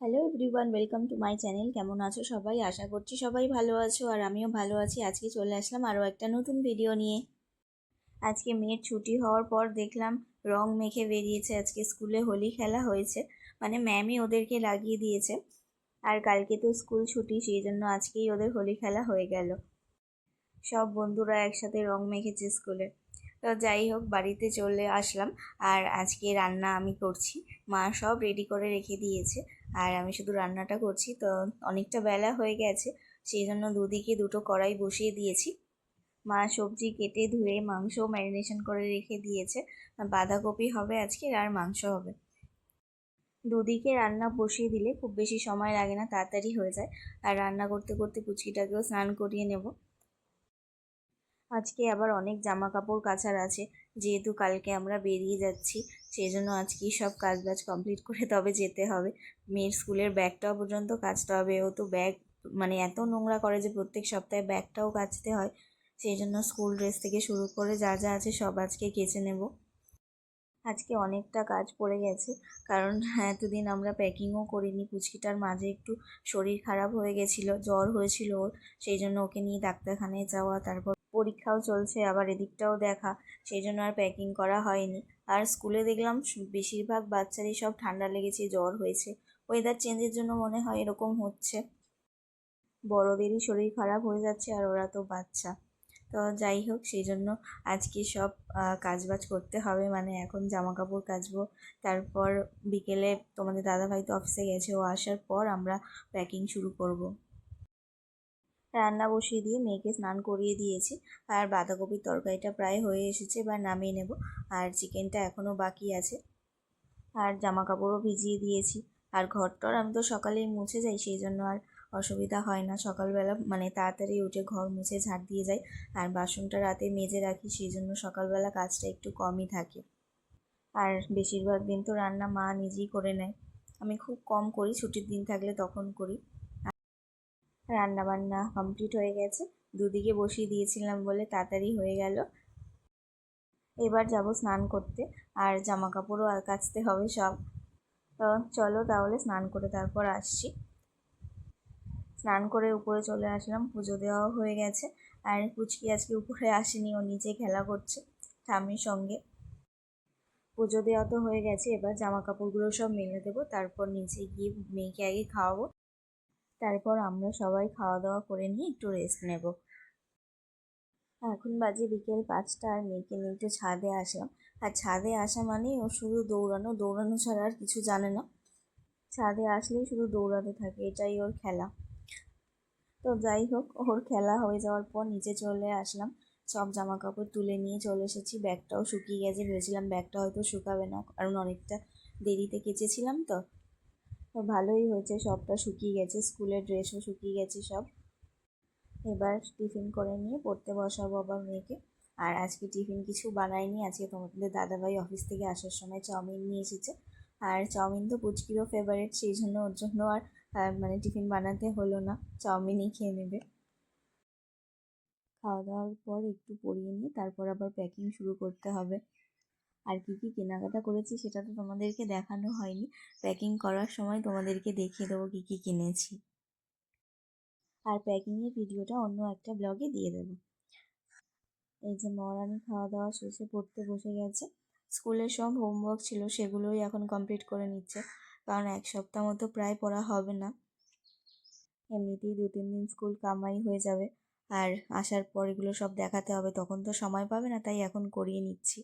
Hello everyone welcome to my channel কেমন আছো সবাই? আশা করছি সবাই ভালো আছো আর আমিও ভালো আছি। আজকে চলে আসলাম আরও একটা নতুন ভিডিও নিয়ে। আজকে মেয়ের ছুটি হওয়ার পর দেখলাম রং মেখে বেরিয়েছে। আজকে স্কুলে হোলি খেলা হয়েছে। মানে ম্যামই ওদেরকে লাগিয়ে দিয়েছে। আর কালকে তো স্কুল ছুটি সেই জন্য আজকেই ওদের হোলি খেলা হয়ে গেল। সব বন্ধুরা একসাথে রং মেখেছে স্কুলে। তো যাই হোক, বাড়িতে চলে আসলাম। আর আজকে রান্না আমি করছি। মা সব রেডি করে রেখে দিয়েছে। আর আমি শুধু রান্নাটা করছি, তো অনেকটা বেলা হয়ে গেছে, সেই জন্য দুদিকে দুটো কড়াই বসিয়ে দিয়েছি। মা সবজি কেটে ধুয়ে মাংস ম্যারিনেশন করে রেখে দিয়েছে, বাঁধাকপি হবে আজকে আর মাংস হবে। দুদিকে রান্না বসিয়ে দিলে খুব বেশি সময় লাগে না, তাড়াতাড়ি হয়ে যায়। আর রান্না করতে করতে কুচকিটাকেও স্নান করিয়ে নেব। আজকে আবার অনেক জামা কাপড় কাচার আছে, যেহেতু কালকে আমরা বেরিয়ে যাচ্ছি সেই জন্য আজকেই সব কাজ বাজ কমপ্লিট করে তবে যেতে হবে। মেয়ের স্কুলের ব্যাগটাও পর্যন্ত কাচতে হবে। ও তো ব্যাগ মানে এত নোংরা করে যে প্রত্যেক সপ্তাহে ব্যাগটাও কাচতে হয়। সেই জন্য স্কুল ড্রেস থেকে শুরু করে যা যা আছে সব আজকে কেচে নেব। আজকে অনেকটা কাজ পড়ে গেছে। কারণ এতদিন আমরা প্যাকিংও করিনি। পুচকিটার মাঝে একটু শরীর খারাপ হয়ে গেছিল, জ্বর হয়েছিল ওর। সেই জন্য ওকে নিয়ে ডাক্তারখানায় যাওয়া, তারপর পরীক্ষাও চলছে, আবার এদিকটাও দেখা। সেই জন্য আর প্যাকিং করা হয়নি। আর স্কুলে দেখলাম বেশিরভাগ বাচ্চারই সব ঠান্ডা লেগেছে, জ্বর হয়েছে। ওয়েদার চেঞ্জের জন্য মনে হয় এরকম হচ্ছে। বড়দেরই শরীর খারাপ হয়ে যাচ্ছে আর ওরা তো বাচ্চা। তো যাই হোক, সেই জন্য আজকে সব কাজবাজ করতে হবে। মানে এখন জামা কাপড় কাচবো। তারপর বিকেলে তোমাদের দাদাভাই তো অফিসে গেছে। ও আসার পর আমরা প্যাকিং শুরু করব। রান্না বসিয়ে দিয়ে মেয়েকে স্নান করিয়ে দিয়েছি। আর বাঁধাকপির তরকারিটা প্রায় হয়ে এসেছে, এবার নামিয়ে নেব। আর চিকেনটা এখনও বাকি আছে। আর জামা কাপড়ও ভিজিয়ে দিয়েছি। আর ঘরটর আমি তো সকালেই মুছে যাই, সেই জন্য আর অসুবিধা হয় না। সকালবেলা মানে তাড়াতাড়ি উঠে ঘর মুছে ঝাড় দিয়ে যাই। আর বাসনটা রাতে মেজে রাখি, সেই জন্য সকালবেলা কাজটা একটু কমই থাকে। আর বেশিরভাগ দিন তো রান্না মা নিজেই করে নেয়। আমি খুব কম করি, ছুটির দিন থাকলে তখন করি। রান্না বান্না কমপ্লিট হয়ে গেছে। দুদিকে বসিয়ে দিয়েছিলাম বলে তাড়াতাড়ি হয়ে গেল। এবার যাব স্নান করতে, আর জামা কাপড়ও আর কাচতে হবে সব। তো চলো তাহলে স্নান করে তারপর আসছি। স্নান করে উপরে চলে আসলাম, পুজো দেওয়াও হয়ে গেছে। আর পুচকি আজকে উপরে আসেনি, ও নিচে খেলা করছে ঠাম্মির সঙ্গে। পুজো দেওয়া তো হয়ে গেছে, এবার জামা কাপড়গুলো সব মেলে দেবো, তারপর নিচে গিয়ে মেয়েকে আগে খাওয়াবো। তারপর আমরা সবাই খাওয়া দাওয়া করে নিয়ে একটু রেস্ট নেব। এখন বাজে বিকেল পাঁচটা আর মেয়েকে নিয়ে একটু ছাদে আসলাম। আর ছাদে আসা মানেই ও শুধু দৌড়ানো দৌড়ানো ছাড়া আর কিছু জানে না। ছাদে আসলেই শুধু দৌড়াতে থাকে, এটাই ওর খেলা। তো যাই হোক, ওর খেলা হয়ে যাওয়ার পর নিচে চলে আসলাম। সব জামা কাপড় তুলে নিয়ে চলে এসেছি। ব্যাগটাও শুকিয়ে গেছে, ভেবেছিলাম ব্যাগটা হয়তো শুকাবে না, কারণ অনেকটা দেরিতে কেচেছিলাম তো তো। ভালোই হয়েছে, সবটা শুকিয়ে গেছে, স্কুলের ড্রেসও শুকিয়ে গেছে সব। এবার টিফিন করে নিয়ে পড়তে বসাবো আবার মেয়েকে। আর আজকে টিফিন কিছু বানাইনি, আজকে তোমাদের দাদাভাই অফিস থেকে আসার সময় চাউমিন নিয়ে এসেছে। আর চাউমিন তো পুচকিরও ফেভারিট সেই জন্য ওর জন্য আর মানে টিফিন বানাতে হলো না, চাউমিনই খেয়ে নেবে। খাওয়া দাওয়ার পর একটু পরিয়ে নিয়ে তারপর আবার প্যাকিং শুরু করতে হবে। আর কী কী কেনাকাটা করেছি সেটা তো তোমাদেরকে দেখানো হয়নি। প্যাকিং করার সময় তোমাদেরকে দেখিয়ে দেবো কী কী কিনেছি। আর প্যাকিংয়ের ভিডিওটা অন্য একটা ব্লগে দিয়ে দেবো। এই যে মহারানি খাওয়া দাওয়া শেষে পড়তে বসে গেছে। স্কুলের সব হোমওয়ার্ক ছিল সেগুলোই এখন কমপ্লিট করে নিচ্ছে। কারণ এক সপ্তাহ মতো প্রায় পড়া হবে না। এমনিতেই দু তিন দিন স্কুল কামাই হয়ে যাবে। আর আসার পর এগুলো সব দেখাতে হবে। তখন তো সময় পাবে না, তাই এখন করিয়ে নিচ্ছি।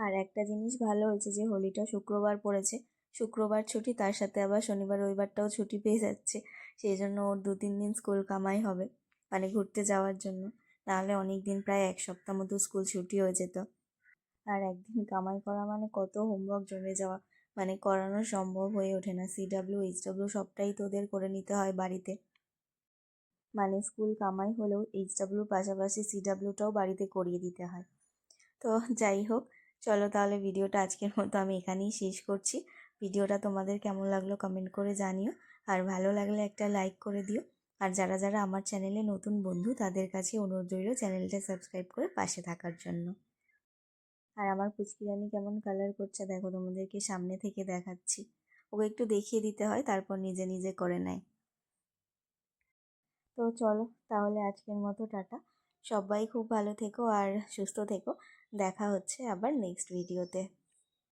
আর একটা জিনিস ভালো হয়েছে যে হোলিটা শুক্রবার পড়েছে। শুক্রবার ছুটি, তার সাথে আবার শনিবার, রবিবারটাও ছুটি পেয়ে যাচ্ছে। সেই জন্য ওর দু তিন দিন স্কুল কামাই হবে মানে ঘুরতে যাওয়ার জন্য। নাহলে অনেক দিন প্রায় এক সপ্তাহ মতো স্কুল ছুটি হয়ে যেত। আর একদিন কামাই করা মানে কত হোমওয়ার্ক জমে যাওয়া মানে করানো সম্ভব হয়ে ওঠে না। সিডাব্লিউ এইচডাব্লিউ সবটাই তো ওদের করে নিতে হয় বাড়িতে। মানে স্কুল কামাই হলেও এইচডাব্লিউর পাশাপাশি সিডাব্লিউটাও বাড়িতে করিয়ে দিতে হয়। তো যাই হোক চলো তাহলে ভিডিওটা আজকের মতো আমি এখানেই শেষ করছি। ভিডিওটা তোমাদের কেমন লাগল কমেন্ট করে জানিও। আর ভালো লাগলে একটা লাইক করে দিও। আর যারা যারা আমার চ্যানেলে নতুন বন্ধু, তাদের কাছে অনুরোধ রইল চ্যানেলটা সাবস্ক্রাইব করে পাশে থাকার জন্য। আর আমার পুচকিরানি কেমন কালার করছে দেখো, তোমাদেরকে সামনে থেকে দেখাচ্ছি। ওকে একটু দেখিয়ে দিতে হয়, তারপর নিজে নিজে করে নেয়। তো চলো তাহলে আজকের মতো, টাটা। সবাই খুব ভালো থেকো আর সুস্থ থেকো। দেখা হচ্ছে আবার নেক্সট ভিডিওতে